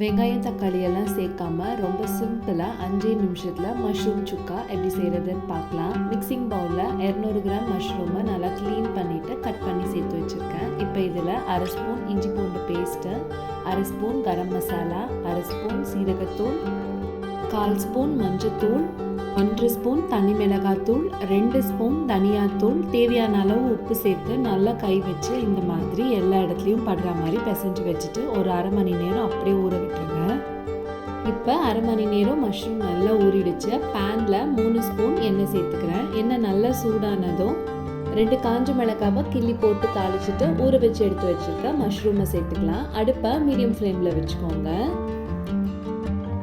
வெங்காயம் தக்காளி எல்லாம் சேர்க்காம ரொம்ப சிம்பிளாக அஞ்சே நிமிஷத்தில் மஷ்ரூம் சுக்கா எப்படி செய்கிறதுன்னு பார்க்கலாம். மிக்சிங் பவுலில் இரநூறு கிராம் மஷ்ரூமை நல்லா க்ளீன் பண்ணிவிட்டு கட் பண்ணி சேர்த்து வச்சுருக்கேன். இப்போ இதில் அரை ஸ்பூன் இஞ்சி பூண்டு பேஸ்ட்டு அரை ஸ்பூன் கரம் மசாலா அரை ஸ்பூன் சீரகத்தூள் கால் ஸ்பூன் மஞ்சத்தூள் ஒன்று ஸ்பூன் தனி மிளகாத்தூள் ரெண்டு ஸ்பூன் தனியாத்தூள் தேவையான அளவு உப்பு சேர்த்து நல்லா கை வச்சு இந்த மாதிரி எல்லா இடத்துலையும் படுற மாதிரி பிசைஞ்சு வச்சுட்டு ஒரு அரை மணி நேரம் அப்படியே ஊற விட்டுருங்க. இப்போ அரை மணி நேரம் மஷ்ரூம் நல்லா ஊறிடுச்சு. பேனில் மூணு ஸ்பூன் எண்ணெய் சேர்த்துக்கிறேன். எண்ணெய் நல்லா சூடானதும் ரெண்டு காஞ்ச மிளகாவை கிள்ளி போட்டு தாளிச்சிட்டு ஊற வச்சு எடுத்து வச்சுருக்க மஷ்ரூமை சேர்த்துக்கலாம். அடுப்பை மீடியம் ஃப்ளேமில் வச்சுக்கோங்க.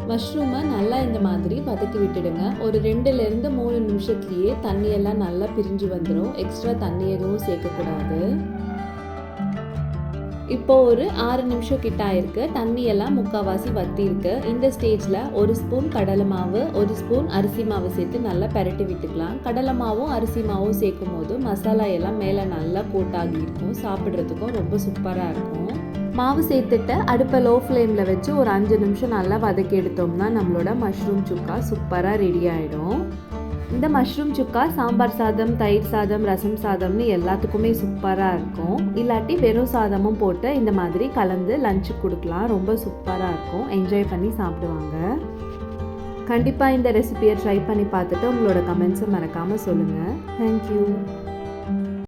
மஷ்ரூமை நல்லா இந்த மாதிரி வதக்கி விட்டுடுங்க. ஒரு ரெண்டுலேருந்து மூணு நிமிஷத்துலேயே தண்ணியெல்லாம் நல்லா பிரிஞ்சு வந்துடும் எக்ஸ்ட்ரா தண்ணி எதுவும் சேர்க்கக்கூடாது. இப்போ ஒரு ஆறு நிமிஷம் கிட்ட ஆயிருக்கு. தண்ணியெல்லாம் முக்கால்வாசி வத்திருக்கு இந்த ஸ்டேஜில் ஒரு ஸ்பூன் கடலை மாவு ஒரு ஸ்பூன் அரிசி மாவு சேர்த்து நல்லா பெரட்டி விட்டுக்கலாம். கடலை மாவும் அரிசி மாவும் சேர்க்கும் போது மசாலா எல்லாம் மேலே நல்லா கோட்டாகி இருக்கும். சாப்பிட்றதுக்கும் ரொம்ப சூப்பராக இருக்கும். மாவு சேர்த்துட்டு அடுப்பை லோ ஃப்ளேமில் வச்சு ஒரு அஞ்சு நிமிஷம் நல்லா வதக்கி எடுத்தோம்னா நம்மளோட மஷ்ரூம் சுக்கா சூப்பராக ரெடி ஆகிடும் இந்த மஷ்ரூம் சுக்கா சாம்பார் சாதம் தயிர் சாதம் ரசம் சாதம்னு எல்லாத்துக்குமே சூப்பராக இருக்கும். இல்லாட்டி வெறும் சாதமும் போட்டு இந்த மாதிரி கலந்து லஞ்சு கொடுக்கலாம். ரொம்ப சூப்பராக இருக்கும். என்ஜாய் பண்ணி சாப்பிடுவாங்க. கண்டிப்பாக இந்த ரெசிபியை ட்ரை பண்ணி பார்த்துட்டு உங்களோட கமெண்ட்ஸை மறக்காமல் சொல்லுங்கள் தேங்க்யூ